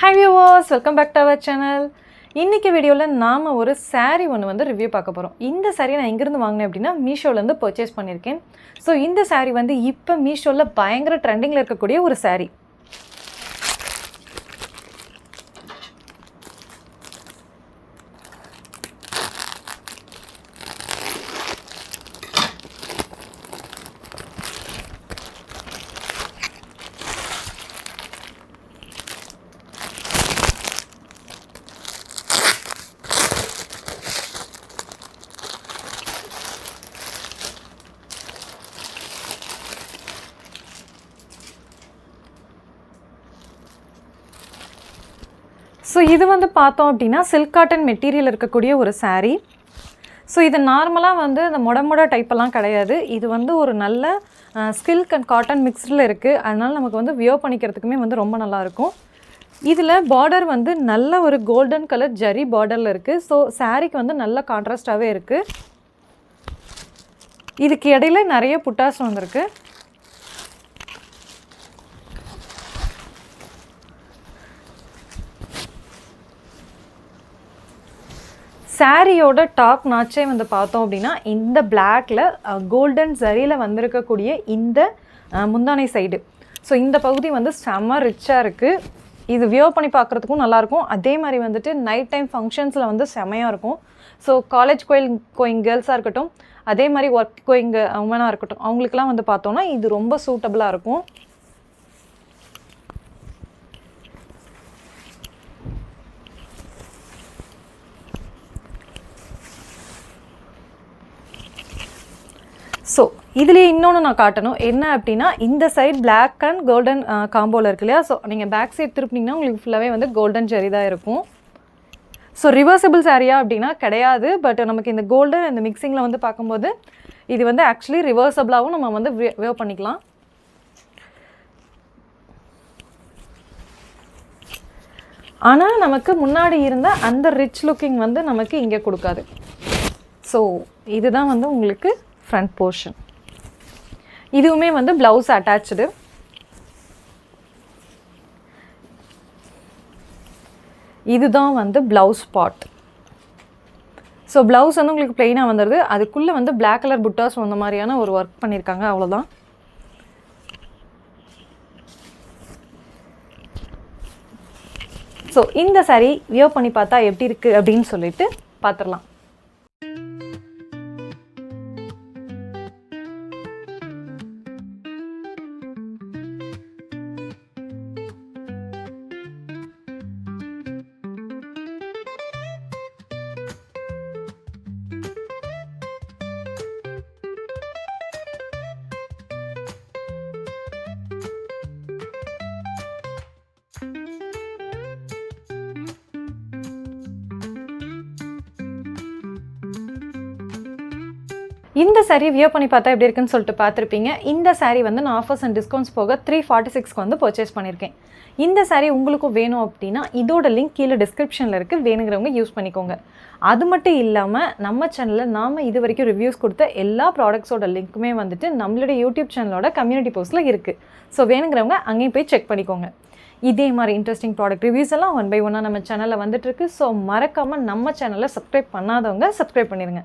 Hi viewers welcome back to our channel இன்றைக்கி வீடியோவில் நாம் ஒரு சாரீ ஒன்று வந்து ரிவ்யூ பார்க்க போகிறோம் இந்த சாரீ நான் எங்கேருந்து வாங்கினேன் அப்படின்னா மீஷோலேருந்து பர்ச்சேஸ் பண்ணியிருக்கேன். ஸோ இந்த சாரீ வந்து இப்போ மீஷோவில் பயங்கர ட்ரெண்டிங்கில் இருக்கக்கூடிய ஒரு சாரீ ஸோ இது வந்து பார்த்தோம் அப்படின்னா சில்க் காட்டன் மெட்டீரியல் இருக்கக்கூடிய ஒரு சாரீ ஸோ இது நார்மலாக வந்து இந்த முடமுட டைப்பெல்லாம் கிடையாது. இது வந்து ஒரு நல்ல ஸ்கில்க் அண்ட் காட்டன் மிக்ஸ்டில் இருக்குது அதனால் நமக்கு வந்து வியோ பண்ணிக்கிறதுக்குமே வந்து ரொம்ப நல்லாயிருக்கும் இதில் பார்டர் வந்து நல்ல ஒரு கோல்டன் கலர் ஜரி பார்டரில் இருக்குது ஸோ சாரீக்கு வந்து நல்ல கான்ட்ராஸ்டாகவே இருக்குது இதுக்கு இடையில நிறைய புட்டாஸ் வந்திருக்கு. சாரியோட டாப் நாச்சே வந்து பார்த்தோம் அப்படின்னா இந்த பிளாக்ல கோல்டன் சரியில் வந்திருக்கக்கூடிய இந்த முந்தானை சைடு ஸோ இந்த பகுதி வந்து செம்ம ரிச்சாக இருக்குது இது வியோ பண்ணி பார்க்குறதுக்கும் நல்லாயிருக்கும். அதே மாதிரி வந்துட்டு நைட் டைம் ஃபங்க்ஷன்ஸில் வந்து செமையாக இருக்கும். ஸோ காலேஜ் கோயில் கோயிங் கேர்ள்ஸாக இருக்கட்டும் அதே மாதிரி ஒர்க் கோயிங் உமனாக இருக்கட்டும் அவங்களுக்குலாம் வந்து பார்த்தோன்னா இது ரொம்ப சூட்டபுளாக இருக்கும். ஸோ இதுலேயே இன்னொன்று நான் காட்டணும். என்ன அப்படின்னா இந்த சைடு பிளாக் அண்ட் கோல்டன் காம்போவில் இருக்கு இல்லையா? ஸோ நீங்கள் பேக் சைடு திருப்பினீங்கன்னா உங்களுக்கு ஃபுல்லாகவே வந்து கோல்டன் ஜெரி தான் இருக்கும். ஸோ ரிவர்சபிள் சாரியா அப்படின்னா கிடையாது. பட் நமக்கு இந்த கோல்டன் இந்த மிக்சிங்கில் வந்து பார்க்கும்போது இது வந்து ஆக்சுவலி ரிவர்சபிளாகவும் நம்ம வந்து வேவ் பண்ணிக்கலாம். ஆனால் நமக்கு முன்னாடி இருந்த அந்த ரிச் லுக்கிங் வந்து நமக்கு இங்கே கொடுக்காது. ஸோ இதுதான் வந்து உங்களுக்கு ஃப்ரண்ட் போர்ஷன் இதுவுமே வந்து ப்ளவுஸ் அட்டாச்சு இதுதான் வந்து ப்ளவுஸ் பாட் ஸோ ப்ளவுஸ் வந்து உங்களுக்கு ப்ளெயினாக வந்துடுது அதுக்குள்ளே வந்து பிளாக் கலர் புட்டாஸ் வந்த மாதிரியான ஒரு ஒர்க் பண்ணியிருக்காங்க அவ்வளோதான் ஸோ இந்த saree வியோ பண்ணி பார்த்தா எப்படி இருக்குது அப்படின்னு சொல்லிட்டு பார்த்துடலாம் இந்த சாரீ வியூ பண்ணி பார்த்தா எப்படி இருக்குன்னு சொல்லிட்டு பார்த்துருப்பீங்க. இந்த சாரீ வந்து நான் ஆஃபர்ஸ் அண்ட் டிஸ்கவுண்ட்ஸ் போக த்ரீ ஃபார்ட்டி சிக்ஸ்க்கு வந்து பர்ச்சேஸ் பண்ணியிருக்கேன். இந்த சாரீ உங்களுக்கும் வேணும் அப்படின்னா இதோட லிங்க் கீழே டிஸ்கிரிப்ஷனில் இருக்குது வேணுங்கிறவங்க யூஸ் பண்ணிக்கோங்க. அது மட்டும் இல்லாமல் நம்ம சேனலில் நாம் இது வரைக்கும் ரிவ்யூஸ் கொடுத்த எல்லா ப்ராடக்ட்ஸோட லிங்க்குமே வந்துட்டு நம்மளுடைய யூடியூப் சேனலோட கம்யூனிட்டி போஸ்ட்டில் இருக்குது ஸோ வேணுங்கிறவங்க அங்கேயும் போய் செக் பண்ணிக்கோங்க. இதே மாதிரி இன்ட்ரெஸ்டிங் ப்ராடக்ட் ரிவ்யூஸ் எல்லாம் ஒன் பை ஒன்னாக நம்ம சேனலில் வந்துட்டு இருக்கு. ஸோ மறக்காமல் நம்ம சேனலை சப்ஸ்கிரைப் பண்ணாதவங்க சப்ஸ்கிரைப் பண்ணிடுங்க